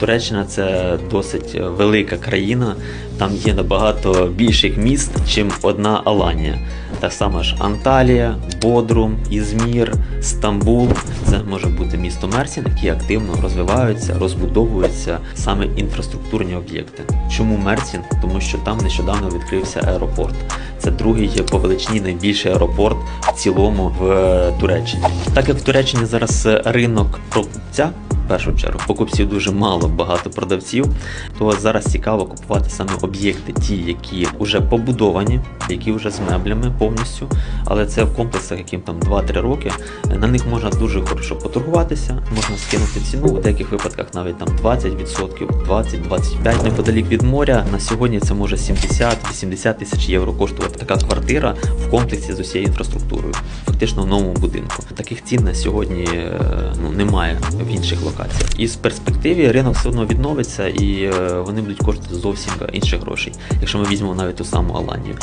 Туреччина це досить велика країна. Там є набагато більших міст, чим одна Аланія. Та сама ж Анталія, Бодрум, Ізмір, Стамбул. Це може бути місто Мерсін, які активно розвиваються, розбудовуються саме інфраструктурні об'єкти. Чому Мерсін? Тому що там нещодавно відкрився аеропорт. Це другий по величині найбільший аеропорт в цілому в е, Туреччині. Так як в Туреччині зараз ринок в першу чергу, покупців дуже мало, багато продавців, то зараз цікаво купувати саме об'єкти, ті, які вже побудовані, які вже з меблями повністю, але це в комплексах, яким там 2-3 роки. На них можна дуже хорошо поторгуватися, можна скинути ціну, у деяких випадках навіть там 20%, 20-25 неподалік від моря. На сьогодні це може 70-80 тисяч євро коштувати така квартира комплексі з усією інфраструктурою, фактично в новому будинку. Таких цін на сьогодні е, ну, немає в інших локаціях. І з перспективі ринок все одно відновиться і е, вони будуть коштувати зовсім інших грошей, якщо ми візьмемо навіть ту саму Аланію.